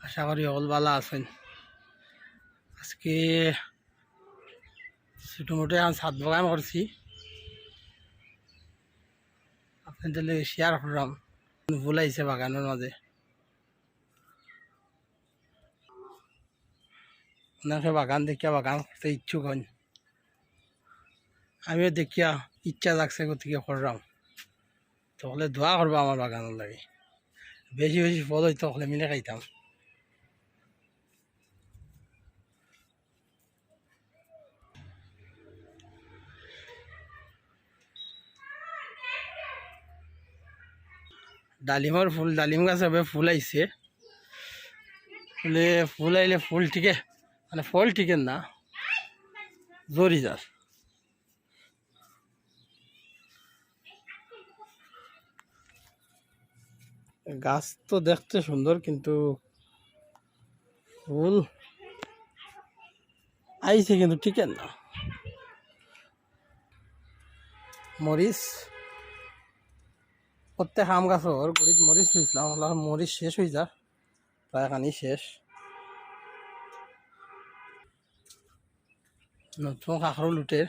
আশা করি অল ভালো আছেন। আজকে ছোটো মোটো এখন ছাদ বাগান করছি। আপনাদের শেয়ার করলাম। ফুল আইছে বাগানের মাঝে। ওনাকে বাগান দেখিয়া বাগান করতে ইচ্ছুক হন। আমিও দেখিয়া ইচ্ছা লাগছে গতিকে করলাম। তাহলে দোয়া করব আমার বাগানের লাগে। বেশি বেশি ফল হইতো তাহলে মিলে খাইতাম। ডালিমৰ ফুল, ডালিম গাছ হবে ফুল আইছে ফুলে, ফুল আইলে ফুল টিকে মানে ফল টিকে না। জরি যার গাছ তো দেখতে সুন্দর কিন্তু ফুল আইছে কিন্তু টিকে না। মরিচ প্রত্যেক আম গাছর গুড়িত মরিচ রুইছিলাম ওলার মরিচ শেষ হয়ে যা প্রায় খানি শেষ। নতুন কাঁকরোল উঠে,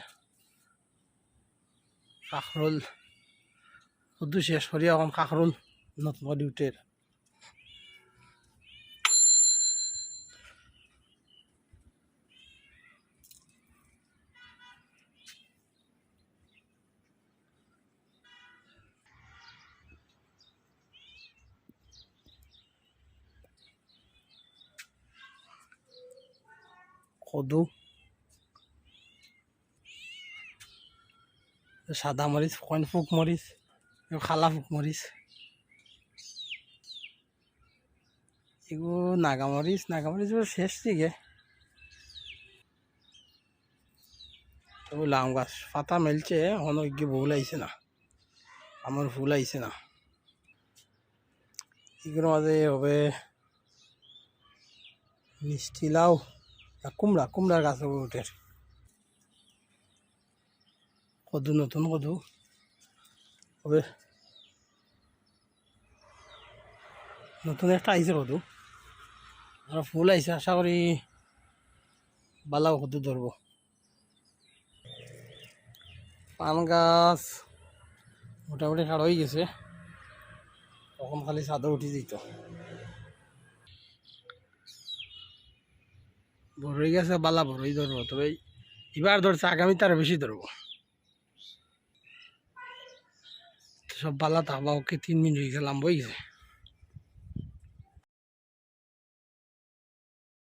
কাঁকরোল শুধু শেষ করি এখন কাঁকরোল নতুন করে উঠে। কদু, সাদা মরিচ, কইন ফুক মরিচ, খালা ফুক মরিচ এগুলো নাগামরিচ নাগামরিচ এগুলো শেষ দিকে আম গাছ, পাতা মেলছে, এখনও গিয়ে ভুল আইছে না। আমার ভুল আইছে না। এগুলোর মাঝে হবে মিষ্টি লাউ। কুমড়া, কুমড়ার গাছ হবে উঠে কদু, নতুন কদু। হবে নতুন একটা আইসে কদু। আর ফুল আইসে আশা করি বালাও কদু ধরবো। পান গাছ মোটামুটি খাড় হয়ে গেছে। তখন খালি সাদা উঠে যেত বড়ই গেছে, বালা বড়ই ধরবো তবে এবার ধরছে আগামী তার বেশি ধরবো সব বালা তাবা ওকে তিন মিনিট হয়ে গেছে হয়ে গেছে।